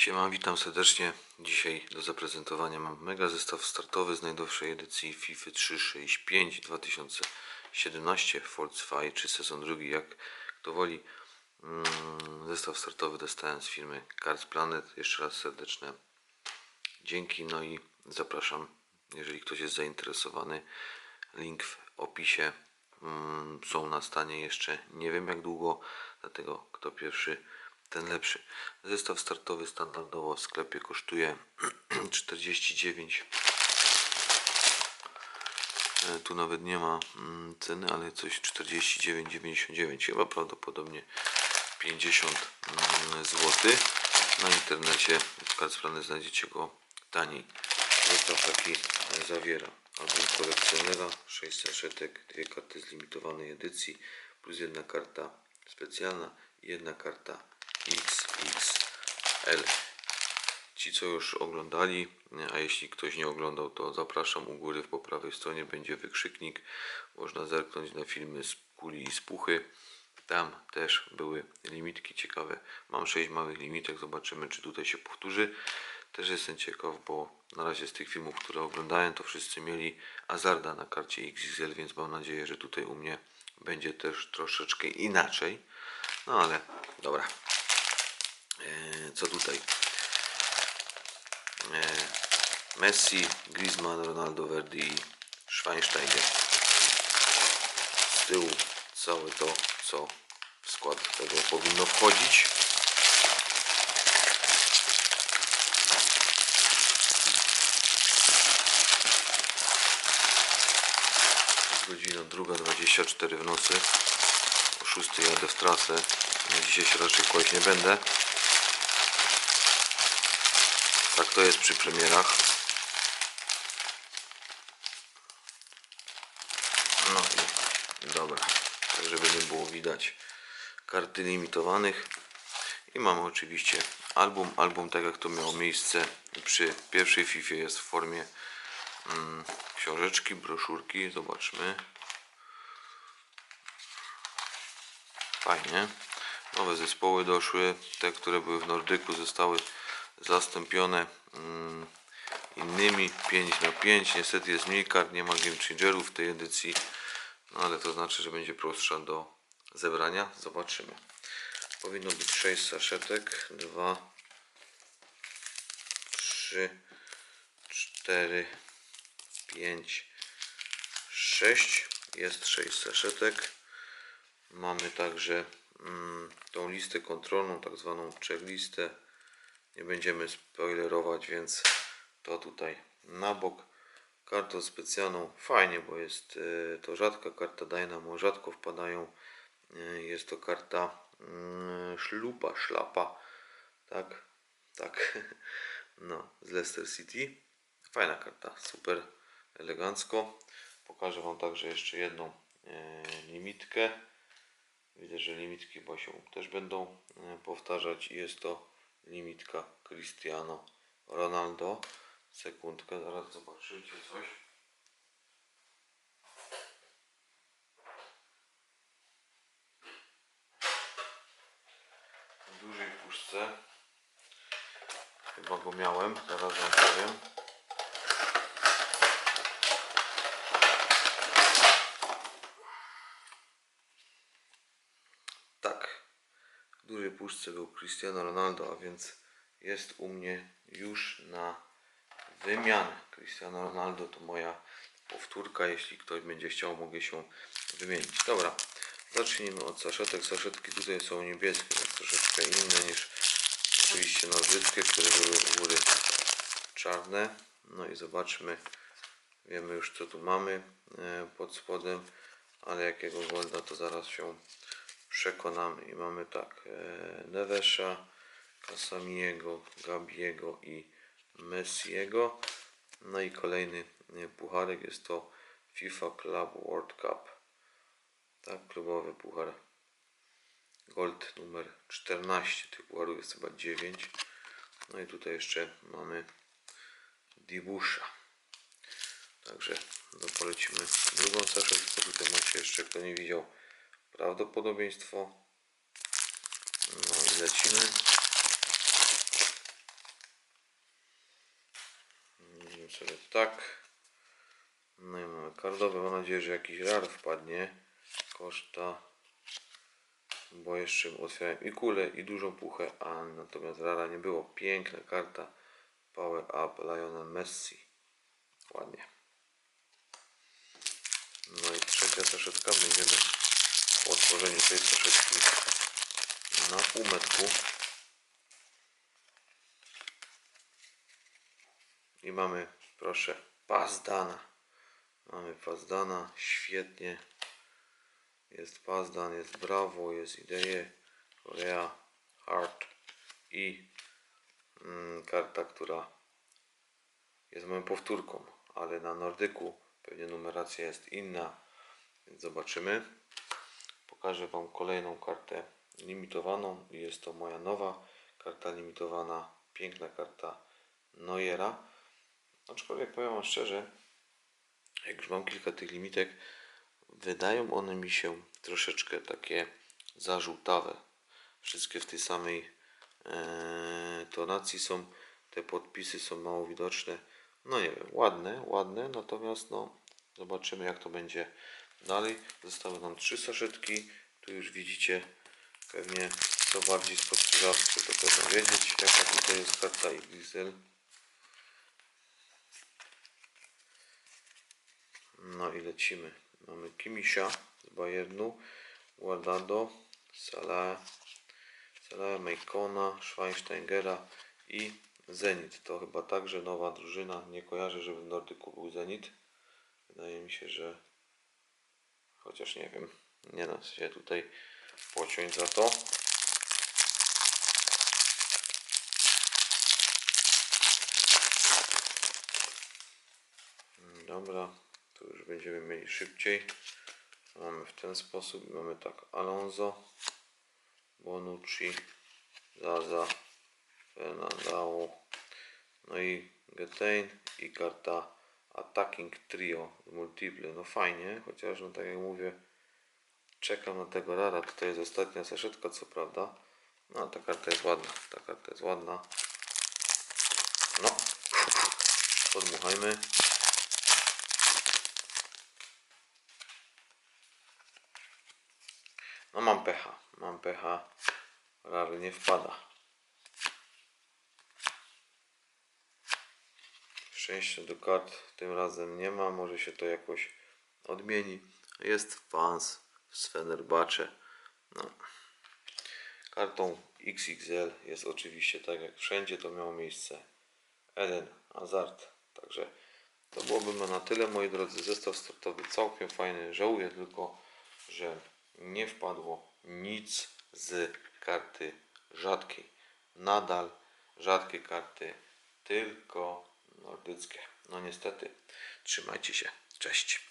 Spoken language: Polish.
Siema, witam serdecznie. Dzisiaj do zaprezentowania mam mega zestaw startowy z najnowszej edycji FIFA 365 2017 Force czy sezon drugi, jak kto woli. Mm, Zestaw startowy dostałem z firmy Cards Planet. Jeszcze raz serdeczne dzięki. No i zapraszam, jeżeli ktoś jest zainteresowany. Link w opisie. Mm, Są na stanie jeszcze nie wiem jak długo, dlatego kto pierwszy, ten lepszy. Zestaw startowy standardowo w sklepie kosztuje 49. E, Tu nawet nie ma mm, ceny, ale coś 49,99. Chyba prawdopodobnie 50 zł. Na internecie w Kacprany znajdziecie go taniej. Zestaw taki e, zawiera album kolekcjonera, 6 saszetek, dwie karty z limitowanej edycji, plus jedna karta specjalna i jedna karta XXL. Ci, co już oglądali, a jeśli ktoś nie oglądał, to zapraszam u góry po prawej stronie będzie wykrzyknik. Można zerknąć na filmy z kuli i z puchy. Tam też były limitki ciekawe. Mam 6 małych limitek, zobaczymy czy tutaj się powtórzy. Też jestem ciekaw, bo na razie z tych filmów, które oglądałem, to wszyscy mieli Azarda na karcie XXL, więc mam nadzieję, że tutaj u mnie będzie też troszeczkę inaczej. No ale dobra. Eee, co tutaj? Eee, Messi, Griezmann, Ronaldo, Verdi i Schweinsteiger. Z tyłu całe to, co w skład tego powinno wchodzić. Godzina druga 24 w nocy. O 6 jadę w trasę. Dzisiaj się raczej kłaść nie będę. Tak to jest przy premierach. No i dobra. Tak żeby nie było widać karty limitowanych. I mamy oczywiście album. Album tak jak to miało miejsce przy pierwszej FIFA jest w formie mm, książeczki, broszurki. Zobaczmy. Fajnie. Nowe zespoły doszły. Te, które były w Nordyku zostały zastąpione mm, innymi 5 na 5 Niestety jest mniej kart, nie ma game changerów w tej edycji. No ale to znaczy, że będzie prostsza do zebrania. Zobaczymy. Powinno być 6 saszetek. 2 3 4 5 6 Jest 6 saszetek. Mamy także mm, tą listę kontrolną, tak zwaną checklistę. Nie będziemy spoilerować, więc to tutaj na bok. Kartą specjalną fajnie, bo jest e, to rzadka karta Dynamo, rzadko wpadają. E, Jest to karta mm, szlupa, szlapa. Tak, tak. No, z Leicester City. Fajna karta, super elegancko. Pokażę Wam także jeszcze jedną e, limitkę. Widzę, że limitki bo się też będą powtarzać i jest to limitka Cristiano Ronaldo. Sekundkę, zaraz zobaczycie coś. W dużej puszce. Chyba go miałem, zaraz wam powiem. Tak, w dużej puszce był Cristiano Ronaldo, a więc jest u mnie już na wymianę. Cristiano Ronaldo to moja powtórka. Jeśli ktoś będzie chciał, mogę się wymienić. Dobra, zacznijmy od saszetek. Saszetki tutaj są niebieskie, więc troszeczkę inne niż oczywiście nożyczki, które były u góry czarne. No i zobaczmy. Wiemy już co tu mamy e, pod spodem, ale jakiego golda to zaraz się przekonamy. I mamy tak, e, Nevesza, Casamiego, Gabiego i Messiego. No i kolejny pucharek jest to FIFA Club World Cup. Tak, klubowy puchar. Gold numer 14. Tych pucharów jest chyba 9. No i tutaj jeszcze mamy Dibusza. Także no polecimy drugą saszetkę. Tutaj macie jeszcze, kto nie widział, prawdopodobieństwo. No i lecimy. sobie tak. No i mamy kardowe. Mam nadzieję, że jakiś rar wpadnie. Koszta. Bo jeszcze otwierałem i kulę, i dużą puchę, a natomiast rara nie było. Piękna karta. Power Up Lionel Messi. Ładnie. No i trzecia saszetka. Będziemy po otworzeniu tej saszetki na półmetku. I mamy, proszę, Pazdana. Mamy Pazdana, świetnie. Jest Pazdan, jest Bravo, jest Idee, Korea, Heart i mm, karta, która jest moją powtórką, ale na Nordyku pewnie numeracja jest inna, więc zobaczymy. Pokażę Wam kolejną kartę limitowaną jest to moja nowa karta limitowana, piękna karta Neuera. Aczkolwiek powiem Wam szczerze, jak już mam kilka tych limitek, wydają one mi się troszeczkę takie zażółtawe. Wszystkie w tej samej e, tonacji są, te podpisy są mało widoczne. No nie wiem, ładne, ładne, natomiast no zobaczymy jak to będzie dalej. Zostały nam trzy saszetki. Tu już widzicie pewnie co bardziej spostrzegawcy to będą wiedzieć jaka tutaj jest karta XL. No i lecimy. Mamy Kimisia z Bayernu, Guardado, Salah, Salah, Meikona, Schweinsteigera i Zenit. To chyba także nowa drużyna. Nie kojarzę, żeby w Nordyku był Zenit. Wydaje mi się, że chociaż nie wiem. Nie da się tutaj pociąć za to. Dobra, tu już będziemy mieli szybciej. Mamy w ten sposób, mamy tak Alonso, Bonucci, Zaza, Fernandao, no i Getain i karta Attacking Trio Multiple. No fajnie, chociaż no tak jak mówię, czekam na tego rara. Tutaj jest ostatnia saszetka, co prawda. No ta karta jest ładna, ta karta jest ładna. No, podmuchajmy. No mam pecha, mam pecha. Rar nie wpada. Szczęścia do kart tym razem nie ma, może się to jakoś odmieni. Jest fans z Fenerbahce. No. Kartą XXL jest oczywiście tak jak wszędzie to miało miejsce. Eden Hazard. Także to byłoby na tyle moi drodzy. Zestaw startowy całkiem fajny. Żałuję tylko, że nie wpadło nic z karty rzadkiej. Nadal rzadkie karty, tylko nordyckie. No niestety, trzymajcie się. Cześć.